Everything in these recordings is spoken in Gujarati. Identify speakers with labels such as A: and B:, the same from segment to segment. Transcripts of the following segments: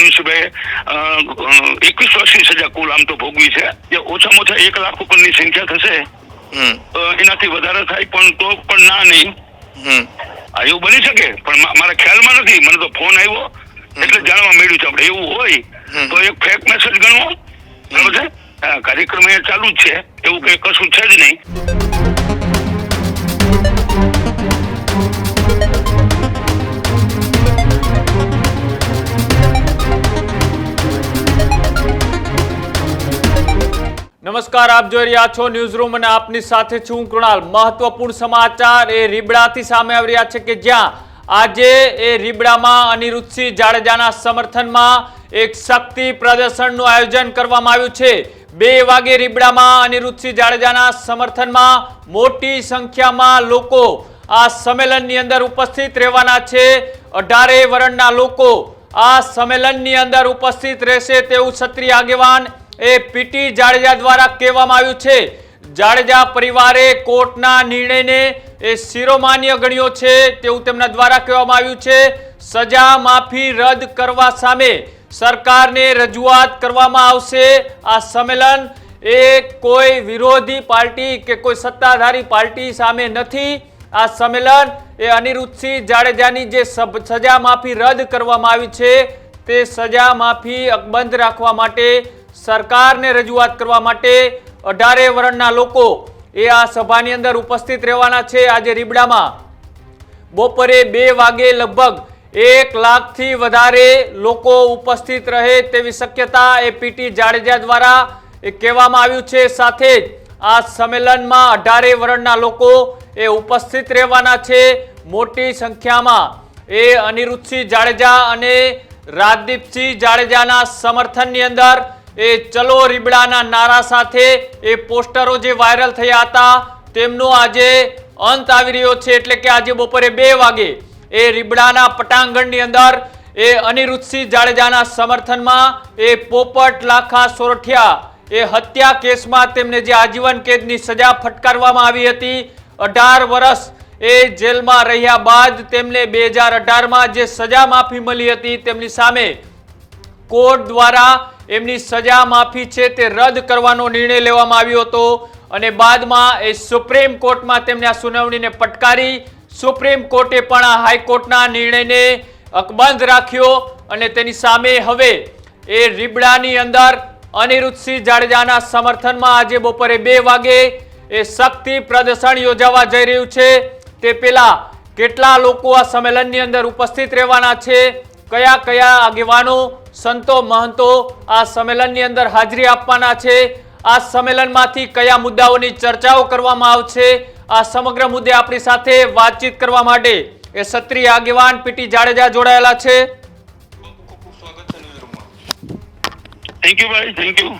A: અનુષભાઈ એકવીસ વર્ષની સજા કુલ આમ તો ભોગવી છે. જે ઓછામાં ઓછા એક લાખ ઉપરની સંખ્યા થશે એનાથી વધારે થાય પણ તો પણ ના નહીં.
B: હમ.
A: આ એવું બની શકે? પણ મારા ખ્યાલમાં નથી. મને તો ફોન આવ્યો. એટલે જાણવા મળ્યું છે. આપણે એવું હોય તો એક ફેક મેસેજ ગણવો. બરોબર છે? કાર્યક્રમ અહીંયા ચાલુ જ છે. એવું કઈ કશું છે જ નહીં.
C: નમસ્કાર, આપ જોઈ રહ્યા છો ન્યૂઝ રૂમ અને આપની સાથે છું કૃણાલ. મહત્વપૂર્ણ સમાચાર એ રીબડાથી સામે આવી રહ્યા છે કે જ્યાં આજે એ રીબડામાં અનિરુદ્ધસિંહ જાડેજાના સમર્થનમાં એક શક્તિ પ્રદર્શનનું આયોજન કરવામાં આવ્યું છે. બે વાગે રીબડામાં અનિરુદ્ધસિંહ જાડેજાના સમર્થનમાં મોટી સંખ્યામાં લોકો આ સંમેલનની અંદર ઉપસ્થિત રહેવાના છે. અઢારે વર્ણના લોકો આ સંમેલનની અંદર ઉપસ્થિત રહેશે તેવું ક્ષત્રિય આગેવાન એ પીટી જાડેજા દ્વારા કહેવામાં આવ્યું છે. જાડેજા પરિવારે કોર્ટના નિર્ણયને એ શિરોમાન્ય ગણ્યો છે તેવું તેમના દ્વારા કહેવામાં આવ્યું છે. સજા માફી રદ કરવા સામે સરકારને રજૂઆત કરવામાં આવશે. આ સંમેલન એ કોઈ વિરોધી પાર્ટી કે કોઈ સત્તાધારી પાર્ટી સામે નથી. આ સંમેલન એ અનિરુદ્ધસિંહ જાડેજાની જે સજા માફી રદ કરવામાં આવી છે તે સજા માફી અકબંધ રાખવા માટે સરકારને રજૂઆત કરવા માટે અઢારે વર્ણના લોકો એ આ સભાની અંદર ઉપસ્થિત રહેવાના છે. આજે રીબડામાં બપોરે બે વાગે લગભગ એક લાખથી વધારે લોકો ઉપસ્થિત રહે તેવી શક્યતા એ પીટી જાડેજા દ્વારા એ કહેવામાં આવ્યું છે. સાથે જ આ સંમેલનમાં અઢારે વર્ણના લોકો એ ઉપસ્થિત રહેવાના છે. મોટી સંખ્યામાં એ અનિરુદ્ધસિંહ જાડેજા અને રાજદીપસિંહ જાડેજાના સમર્થનની અંદર એ ચલો રીબડાના નારા સાથે એ પોસ્ટરો જે વાયરલ થયા હતા, તેમનો આજે અંત આવી રહ્યો છે. એટલે કે આજે બપોરે બે વાગે એ રીબડાના પટાંગણની અંદર એ અનિરુદ્ધસિંહ જાડેજાના સમર્થનમાં એ પોપટ, લાખા, સોરઠિયા એ હત્યા કેસમાં તેમને જે આજીવન કેદની સજા ફટકારવામાં આવી હતી. અઢાર વર્ષ એ જેલમાં રહ્યા બાદ તેમને બે હજાર અઢારમાં જે સજા માફી મળી હતી, તેમની સામે કોર્ટ દ્વારા એમની સજા માફી છે તે રદ કરવાનો નિર્ણય લેવામાં આવ્યો હતો અને બાદમાં એ સુપ્રીમ કોર્ટમાં તેમને આ સુનાવણીને પટકારી. સુપ્રીમ કોર્ટે પણ આ હાઈકોર્ટના નિર્ણયને અકબંધ રાખ્યો અને તેની સામે હવે એ રીબડાની અંદર અનિરુદ્ધસિંહ જાડેજાના સમર્થનમાં આજે બપોરે બે વાગે એ શક્તિ પ્રદર્શન યોજાવા જઈ રહ્યું છે. તે પહેલા કેટલા લોકો આ સંમેલનની અંદર ઉપસ્થિત રહેવાના છે? કયા કયા આગેવાનો સંતો મહંતો આ સંમેલનની અંદર હાજરી આપવાના છે. આ સંમેલનમાંથી કયા મુદ્દાઓની ચર્ચાઓ કરવામાં આવશે? આ સમગ્ર મુદ્દે આપણી સાથે વાતચીત કરવા માટે એ સત્રીય આગેવાન પીટી જાડેજા જોડાયેલા છે.
A: થેન્ક યુ ભાઈ. થેન્ક યુ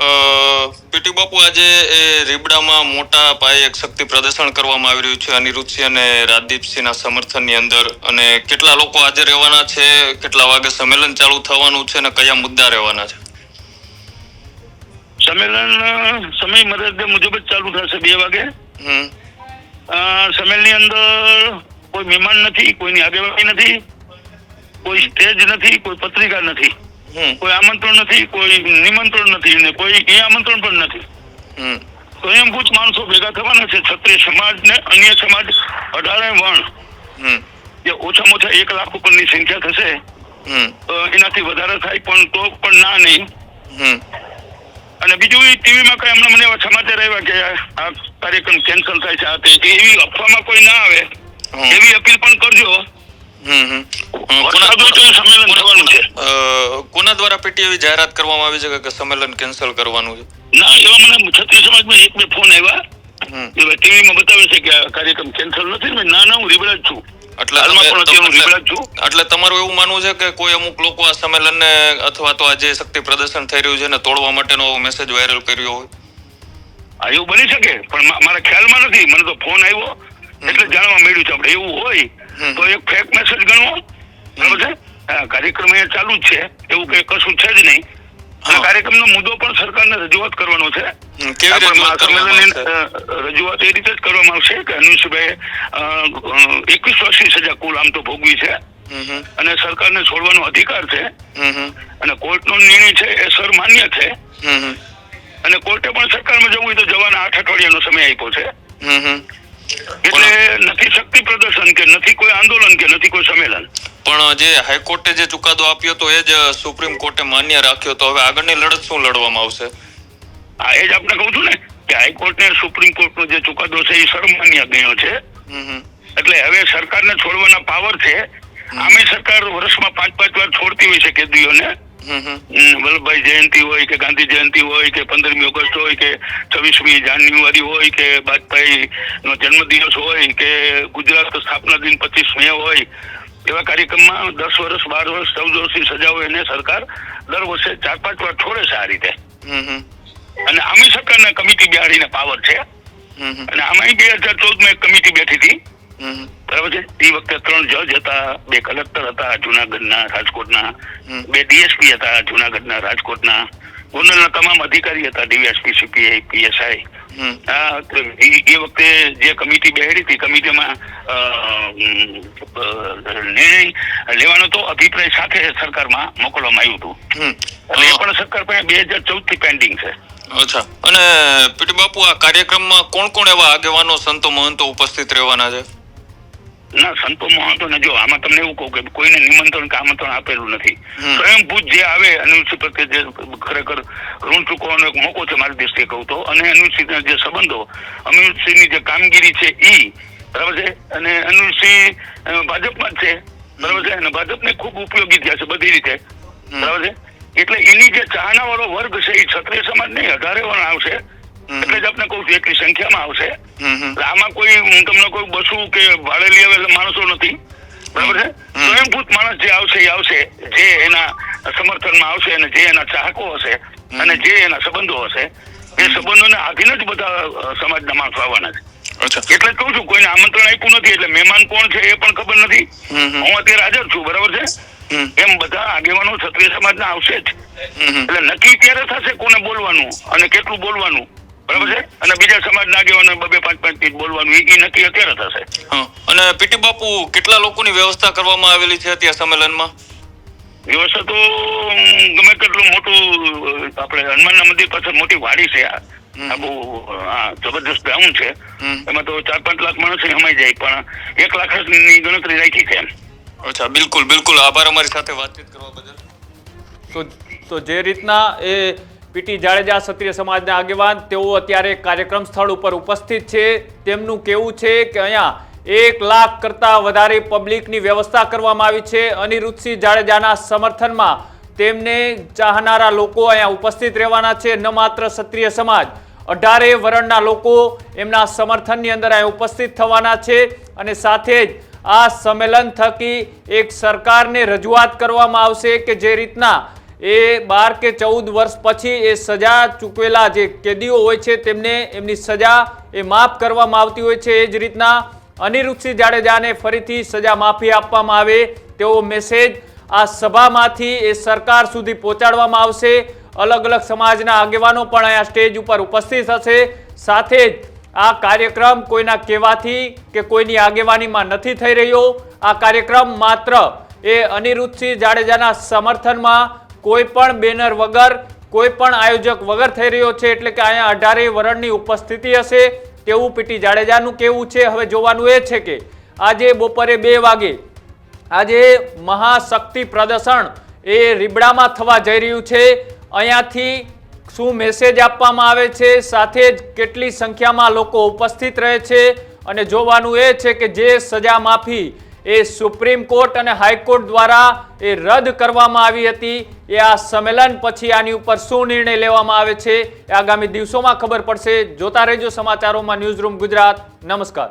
B: પીટી બાપુ આજે એ રીબડામાં મોટા પાયે એક શક્તિ પ્રદર્શન કરવામાં આવી રહ્યું છે અનિરુદ્ધસિંહ અને રાજદીપસિંહના સમર્થનની અંદર. અને કેટલા લોકો આજે રહેવાના છે કેટલા વાગે સંમેલન ચાલુ થવાનું છે અને કયા મુદ્દા રહેવાના છે?
A: સંમેલન સમય મર્યાદા મુજબ જ ચાલુ થશે બે વાગે. સંમેલનની અંદર કોઈ મહેમાન નથી કોઈની આગેવાની નથી કોઈ સ્ટેજ નથી કોઈ પત્રિકા નથી. કોઈ આમંત્રણ નથી કોઈ નિમંત્રણ નથી ને કોઈ એ આમંત્રણ પણ નથી. સ્વયંભૂત માણસો ભેગા થવાના છે ક્ષત્રિય સમાજ ને અન્ય સમાજ અઢારે વર્ણ જે ઓછામાં ઓછા એક લાખ ઉપરની સંખ્યા થશે એનાથી વધારે થાય પણ તો પણ ના નહીં.
B: હમ.
A: અને બીજું એ ટીવીમાં કઈ હમણાં મને એવા સમાચાર આવ્યા કે આ આ કાર્યક્રમ કેન્સલ થાય છે આ તે એવી અફવામાં કોઈ ના આવે. એવી અપીલ પણ કરજો.
B: કોના- દ્વારા પેટી એવી જાહેરાત કરવામાં આવી છે કે સંમેલન કેન્સલ કરવાનું છે?
A: ના એવા મને ક્ષત્રિય સમાજમાં એક બે ફોન આવ્યા. એવા ટીવીમાં બતાવે છે કે આ કાર્યક્રમ કેન્સલ નથી ના ના હું રીબડા છું.
B: એટલે તમારું એવું માનવું છે કે કોઈ અમુક લોકો આ સંમેલનને અથવા તો આ જે શક્તિ પ્રદર્શન થઈ રહ્યું છે ને તોડવા માટેનો મેસેજ વાયરલ કર્યો હોય?
A: આ એવું બની શકે પણ મારા ખ્યાલમાં નથી. મને તો ફોન આવ્યો. એટલે જાણવા મળ્યું છે. આપણે એવું હોય. તો એક ફેક મેસેજ ગણવો. બરાબર છે? કાર્યક્રમ અહીંયા ચાલુ જ છે. એવું કઈ કશું છે જ નહીં. અને. કાર્યક્રમનો મુદ્દો પણ સરકારને રજૂઆત કરવાનો છે.
B: રજૂઆત
A: એ રીતે જ કરવામાં આવશે કે અનુષભાઈ એકવીસ વર્ષની સજા કુલ આમ તો ભોગવી છે. અને સરકારને છોડવાનો અધિકાર છે. અને કોર્ટનો નિર્ણય છે એ સરમાન્ય છે. અને કોર્ટે પણ સરકારમાં જવું હોય તો જવાના આઠ અઠવાડિયાનો સમય આપ્યો છે. એટલે નથી શક્તિ પ્રદર્શન કે નથી કોઈ આંદોલન કે નથી કોઈ સંમેલન.
B: પણ જે હાઈકોર્ટે જે ચુકાદો આપ્યો તો એ જ સુપ્રીમ કોર્ટે માન્ય રાખ્યો. તો હવે આગળની લડત શું લડવામાં આવશે?
A: આ એ જ આપણે કહું છું ને કે હાઈકોર્ટને સુપ્રીમ કોર્ટનો જે ચુકાદો છે એ સર્વમાન્ય ગયો છે. એટલે હવે સરકારને છોડવાના પાવર છે. આમે સરકાર વર્ષમાં પાંચ પાંચ વાર છોડતી હોય છે કેદીઓને. વલ્લભભાઈ જયંતિ હોય કે ગાંધી જયંતિ હોય કે પંદરમી ઓગસ્ટ હોય કે છવ્વીસમી જાન્યુઆરી હોય કે વાજપેયી નો જન્મદિવસ હોય કે ગુજરાત સ્થાપના દિન પચીસ મે હોય એવા કાર્યક્રમમાં દસ વર્ષ બાર વર્ષ ચૌદ વર્ષની સજા હોય એને સરકાર દર વર્ષે ચાર પાંચ વાર છોડે છે આ રીતે. અને આમી સરકારને કમિટી બિહારીને પાવર છે. અને આમાં બે હજાર ચૌદમાં એક કમિટી બેઠી હતી. બરાબર છે? એ વખતે ત્રણ જજ હતા બે કલેક્ટર હતા જુનાગઢના રાજકોટના બે ડીએસપી હતા જુનાગઢના રાજકોટના. ગોંડલના તમામ અધિકારી હતા ડીવીએસપી સીપીઆઈ પીએસઆઈ. આ એ વખતે જે કમિટી બેહાડી હતી કમિટીમાં નિર્ણય લેવાનો તો અભિપ્રાય સાથે સરકારમાં મોકલવામાં આવ્યું હતું. એટલે એ પણ સરકાર પાસે બે હજાર ચૌદથી પેન્ડિંગ છે.
B: અચ્છા. અને પીટી બાપુ આ કાર્યક્રમમાં કોણ કોણ એવા આગેવાનો સંતો મહંતો ઉપસ્થિત રહેવાના છે?
A: ના સંતો મહંતો ને જો આમાં તમને એવું કહું કે કોઈને નિમંત્રણ કે આમંત્રણ આપેલું નથી. સ્વયંભૂત જે આવે અનુસૂચિત પ્રત્યે જે ખરેખર ઋણ ચૂકવવાનો એક મોકો છે મારી દ્રષ્ટિએ કહું તો અને અનુસૂચિતના જે સંબંધો અનુસૂચિતની જે કામગીરી છે ઈ બરાબર છે અને અનુસૂચિત ભાજપમાં જ છે બરાબર છે અને ભાજપને ખૂબ ઉપયોગી થયા છે બધી રીતે બરાબર છે એટલે એની જે ચાહના વાળો વર્ગ છે એ ક્ષત્રિય સમાજ નહીં અઢારે વર્ણ આવશે. એટલે જ આપણે કહું છું એટલી સંખ્યામાં આવશે. આમાં કોઈ હું તમને કોઈ બસું કે ભાડે લઈ આવેલા માણસો નથી. બરાબર છે? સ્વયંભૂત માણસ જે આવશે એ આવશે. જે એના સમર્થનમાં આવશે અને જે એના ચાહકો હશે. અને જે એના સંબંધો હશે એ સંબંધોને આધીન જ બધા સમાજના માણસો આવવાના છે. એટલે કહું છું કોઈને આમંત્રણ આપ્યું નથી એટલે મહેમાન કોણ છે એ પણ ખબર નથી. હું અત્યારે હાજર છું બરાબર છે? એમ બધા આગેવાનો ક્ષત્રિય સમાજના આવશે જ. એટલે નક્કી ત્યારે થશે કોને બોલવાનું અને કેટલું બોલવાનું? બરાબર છે? અને બીજા સમાજના આગેવાનો બબે પાંચ પાંચ મિનિટ બોલવાનું એ ઈ નક્કી અત્યારે થશે.
B: અને પીટી બાપુ કેટલા લોકોની વ્યવસ્થા કરવામાં આવેલી છે ત્યાં સંમેલનમાં?
A: વ્યવસ્થા તો ગમે તેટલું મોટું આપણે હનુમાનના મંદિર પાસે મોટી વાડી છે આ. હા જબરદસ્ત ગ્રાઉન્ડ છે. એમાં તો ચાર પાંચ લાખ માણસો સમાઈ જાય પણ એક લાખની ગણતરી રાખી છે એમ.
B: અચ્છા બિલકુલ બિલકુલ. આભાર અમારી સાથે વાતચીત કરવા બદલ.
C: તો તો જે રીતના એ પીટી જાડેજા ક્ષત્રિય સમાજના આગેવાન. તેઓ અત્યારે કાર્યક્રમ સ્થળ ઉપર ઉપસ્થિત છે. તેમનું કેવું છે કે અહીંયા એક લાખ કરતાં વધારે પબ્લિકની વ્યવસ્થા કરવામાં આવી છે. અનિરુદ્ધસિંહ જાડેજાના સમર્થનમાં તેમને ચાહનારા લોકો અહીંયા ઉપસ્થિત રહેવાના છે. ન માત્ર ક્ષત્રિય સમાજ, અઢારે વરણના લોકો એમના સમર્થનની અંદર અહીંયા ઉપસ્થિત થવાના છે અને સાથે જ આ સંમેલન થકી એક સરકારને રજૂઆત કરવામાં આવશે કે જે રીતના એ બાર કે ચૌદ વર્ષ પછી એ સજા ચૂકવેલા જે કેદીઓ હોય છે, તેમને એમની સજા એ માફ કરવામાં આવતી હોય છે. એ જ રીતના અનિરુદ્ધસિંહ જાડેજાને ફરીથી સજા માફી આપવામાં આવે તેવો મેસેજ આ સભામાંથી એ સરકાર સુધી પહોંચાડવામાં આવશે. અલગ અલગ સમાજના આગેવાનો પણ અહીંયા સ્ટેજ ઉપર ઉપસ્થિત હશે. સાથે જ આ કાર્યક્રમ કોઈના કહેવાથી કે કોઈની આગેવાનીમાં નથી થઈ રહ્યો. આ કાર્યક્રમ માત્ર એ અનિરુદ્ધસિંહ જાડેજાના સમર્થનમાં કોઈ પણ બેનર વગર, કોઈ પણ આયોજક વગર થઈ રહ્યો છે, એટલે કે અહીંયા અઢારે વરણની ઉપસ્થિતિ હશે, તેવું પીટી જાડેજાનું કેવું છે. હવે જોવાનું એ છે કે આજે બપોરે બે વાગે, આજે મહાશક્તિ પ્રદર્શન એ રીબડામાં થવા જઈ રહ્યું છે. અહીંયાથી શું મેસેજ આપવામાં આવે છે? સાથે જ કેટલી સંખ્યામાં લોકો ઉપસ્થિત રહે છે? અને જોવાનું એ છે કે જે સજા માફી એ સુપ્રીમ કોર્ટ અને હાઈકોર્ટ દ્વારા એ રદ કરવામાં આવી હતી. એ આ સંમેલન પછી આની ઉપર શું નિર્ણય લેવામાં આવે છે એ આગામી દિવસોમાં ખબર પડશે. જોતા રહેજો સમાચારોમાં ન્યૂઝ રૂમ ગુજરાત. નમસ્કાર.